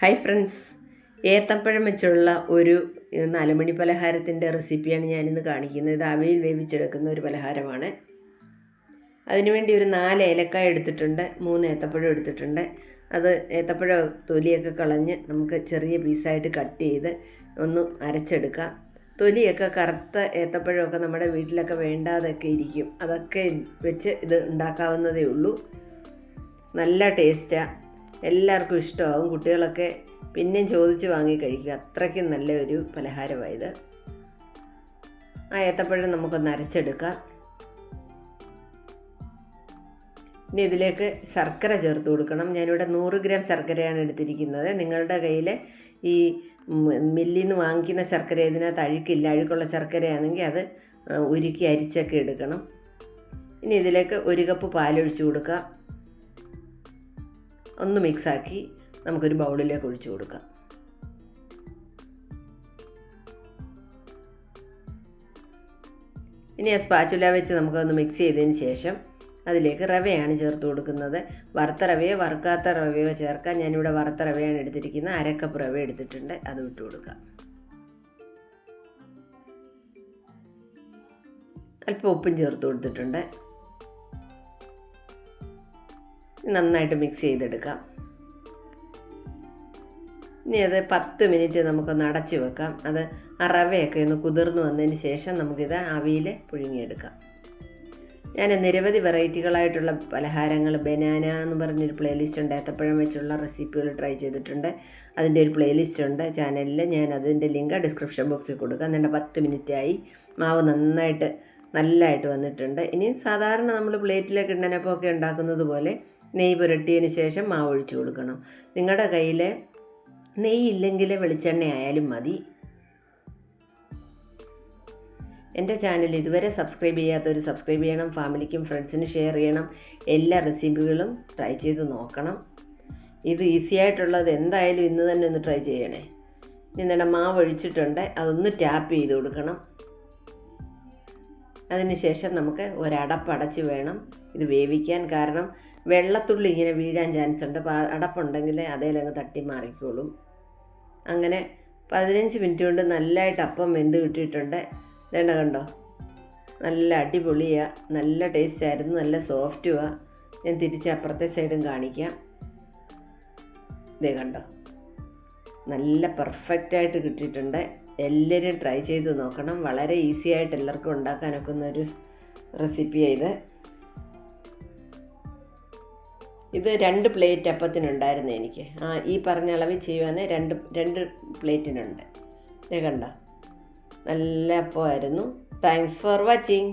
Hi friends ഏത്തപ്പഴം വെച്ചുള്ള ഒരു നാലുമണി പലഹാരത്തിന്റെ റെസിപ്പിയാണ് ഞാനിന്ന് കാണിക്കുന്നത്. ഇത് അവയിൽ വേവിച്ചെടുക്കുന്ന ഒരു പലഹാരമാണ്. അതിനുവേണ്ടി ഒരു നാല് ഏലക്കായ എടുത്തിട്ടുണ്ട്. മൂന്ന് ഏത്തപ്പഴം എടുത്തിട്ടുണ്ട്. അത് ഏത്തപ്പഴം തൊലിയൊക്കെ കളഞ്ഞ് നമുക്ക് ചെറിയ പീസായിട്ട് കട്ട് ചെയ്ത് ഒന്ന് അരച്ചെടുക്കാം തൊലിയൊക്കെ കറുത്ത ഏത്തപ്പഴമൊക്കെ നമ്മുടെ വീട്ടിലൊക്കെ വേണ്ടാതൊക്കെ ഇരിക്കും. അതൊക്കെ വെച്ച് ഇത് ഉണ്ടാക്കാവുന്നതേ ഉള്ളൂ. നല്ല ടേസ്റ്റാണ് എല്ലാവർക്കും ഇഷ്ടമാകും കുട്ടികളൊക്കെ പിന്നെയും ചോദിച്ച് വാങ്ങി കഴിക്കുക. അത്രയ്ക്കും നല്ല ഒരു പലഹാരമായത്. ആ ഏത്തപ്പഴം നമുക്കൊന്ന് അരച്ചെടുക്കാം. ഇനി ഇതിലേക്ക് ശർക്കര ചേർത്ത് കൊടുക്കണം. ഞാനിവിടെ നൂറ് ഗ്രാം ശർക്കരയാണ് എടുത്തിരിക്കുന്നത്. നിങ്ങളുടെ കയ്യിൽ ഈ മില്ലിൽ നിന്ന് വാങ്ങിക്കുന്ന ശർക്കര ഇതിനകത്ത് അഴുക്കില്ല. അഴുക്കുള്ള ശർക്കരയാണെങ്കിൽ അത് ഉരുക്കി അരിച്ചൊക്കെ എടുക്കണം. ഇനി ഇതിലേക്ക് ഒരു കപ്പ് പാലൊഴിച്ച് കൊടുക്കാം. ഒന്ന് മിക്സാക്കി നമുക്കൊരു ബൗളിലേക്ക് ഒഴിച്ചു കൊടുക്കാം. ഇനി ആ സ്പാച്ചുല വെച്ച് നമുക്കൊന്ന് മിക്സ് ചെയ്തതിന് ശേഷം അതിലേക്ക് റവയാണ് ചേർത്ത് കൊടുക്കുന്നത്. വറുത്ത റവയോ വറുക്കാത്ത റവയോ ചേർക്കാൻ ഞാനിവിടെ വറുത്ത റവയാണ് എടുത്തിരിക്കുന്നത്. അരക്കപ്പ് റവ എടുത്തിട്ടുണ്ട്. അത് ഇട്ട് കൊടുക്കാം. അല്പം ഉപ്പും ചേർത്ത് കൊടുത്തിട്ടുണ്ട്. നന്നായിട്ട് മിക്സ് ചെയ്തെടുക്കാം. ഇനി അത് പത്ത് മിനിറ്റ് നമുക്കൊന്ന് അടച്ച് വെക്കാം. അത് ആ റവയൊക്കെ ഒന്ന് കുതിർന്നു വന്നതിന് ശേഷം നമുക്കിത് അവിയിൽ പുഴുങ്ങിയെടുക്കാം. ഞാൻ നിരവധി വെറൈറ്റികളായിട്ടുള്ള പലഹാരങ്ങൾ ബനാന എന്ന് പറഞ്ഞൊരു പ്ലേലിസ്റ്റ് ഉണ്ട്. ഏത്തപ്പഴം വെച്ചുള്ള റെസിപ്പികൾ ട്രൈ ചെയ്തിട്ടുണ്ട്. അതിന്റെ ഒരു പ്ലേലിസ്റ്റ് ഉണ്ട്. ചാനലിൽ ഞാൻ അതിന്റെ ലിങ്ക് ഡിസ്ക്രിപ്ഷൻ ബോക്സിൽ കൊടുക്കാം. എന്നിട്ട് പത്ത് മിനിറ്റായി മാവ് നന്നായിട്ട് നല്ലതായിട്ട് വന്നിട്ടുണ്ട്. ഇനി സാധാരണ നമ്മൾ പ്ലേറ്റിലേക്ക് ഇണ്ടനപ്പം ഒക്കെ ഉണ്ടാക്കുന്നത് പോലെ നെയ്യ് പുരട്ടിയതിന് ശേഷം മാവ് ഒഴിച്ചു കൊടുക്കണം. നിങ്ങളുടെ കയ്യിൽ നെയ്യ് ഇല്ലെങ്കിൽ വെളിച്ചെണ്ണ ആയാലും മതി. എന്റെ ചാനൽ ഇതുവരെ സബ്സ്ക്രൈബ് ചെയ്യാത്തവർ സബ്സ്ക്രൈബ് ചെയ്യണം ഫാമിലിക്കും ഫ്രണ്ട്സിനും ഷെയർ ചെയ്യണം എല്ലാ റെസിപ്പികളും ട്രൈ ചെയ്ത് നോക്കണം. ഇത് ഈസി ആയിട്ടുള്ളത് എന്തായാലും ഇന്ന് തന്നെ ഒന്ന് ട്രൈ ചെയ്യണേ. നിങ്ങളുടെ മാവ് ഒഴിച്ചിട്ടുണ്ട് അതൊന്ന് ടാപ്പ് ചെയ്ത് കൊടുക്കണം. അതിനുശേഷം നമുക്ക് ഒരടപ്പടച്ച് വേണം. ഇത് വേവിക്കാൻ കാരണം വെള്ളത്തുള്ളി ഇങ്ങനെ വീഴാൻ ചാൻസ് ഉണ്ട്. അപ്പോൾ അടപ്പുണ്ടെങ്കിൽ അതേലങ്ങ് തട്ടി മാറിക്കോളും. അങ്ങനെ പതിനഞ്ച് മിനിറ്റ് കൊണ്ട് നല്ലതായിട്ട് അപ്പം വെന്ത് കിട്ടിയിട്ടുണ്ട്. വേണ്ട കണ്ടോ? നല്ല അടിപൊളിയാണ് നല്ല ടേസ്റ്റ് ആയിരുന്നു. നല്ല സോഫ്റ്റുമാണ് ഞാൻ തിരിച്ച് അപ്പുറത്തെ സൈഡും കാണിക്കാം. ഇതേ കണ്ടോ? നല്ല പെർഫെക്റ്റായിട്ട് കിട്ടിയിട്ടുണ്ട്. എല്ലാവരും ട്രൈ ചെയ്ത് നോക്കണം. വളരെ ഈസി ആയിട്ട് എല്ലാവർക്കും ഉണ്ടാക്കാനൊക്കുന്ന ഒരു റെസിപ്പിയാണ് ഇത്. ഇത് രണ്ട് പ്ലേറ്റ് അപ്പത്തിനുണ്ടായിരുന്നു എനിക്ക്. ആ ഈ പറഞ്ഞ അളവിൽ ചെയ്യുവാണെങ്കിൽ രണ്ട് രണ്ട് പ്ലേറ്റിനുണ്ട്. ഇത് കണ്ടോ? നല്ല അപ്പമായിരുന്നു. Thanks for watching